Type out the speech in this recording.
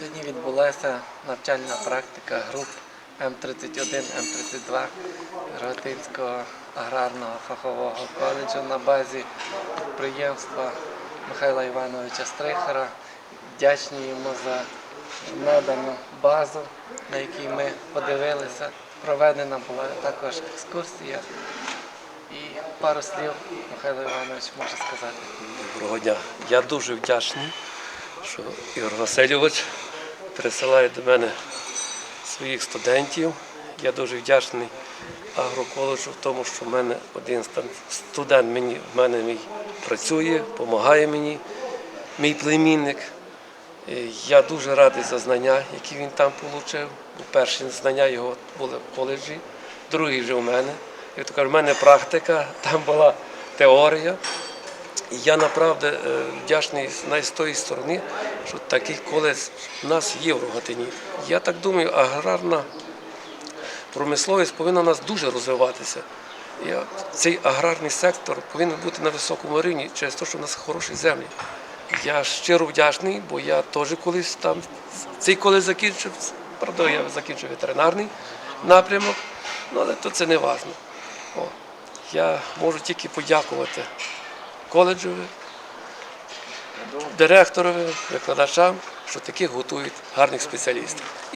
Сьогодні відбулася навчальна практика груп М31, М32 Рогатинського аграрного фахового коледжу на базі підприємства Михайла Івановича Стрихера. Вдячні йому за надану базу, на якій ми подивилися. Проведена була також екскурсія. І пару слів Михайло Іванович може сказати. Доброго дня. Я дуже вдячний, що Ігор Васильович присилає до мене своїх студентів. Я дуже вдячний агроколеджу в тому, що в мене один студент мені, в мене мій працює, допомагає мені, мій племінник. Я дуже радий за знання, які він там отримав. Перші знання його були в коледжі, другі вже у мене. То кажу, в мене практика, там була теорія. І я направду е, вдячний з тої сторони, що такий коледж в нас є в Рогатині. Я так думаю, аграрна промисловість повинна нас дуже розвиватися. Я, цей аграрний сектор повинен бути на високому рівні через те, що в нас хороші землі. Я щиро вдячний, бо я теж колись там цей коледж закінчив. Правда, я закінчив ветеринарний напрямок, ну, але то це не важливо. Я можу тільки подякувати коледжові, директорові, викладачам, що таких готують гарних спеціалістів.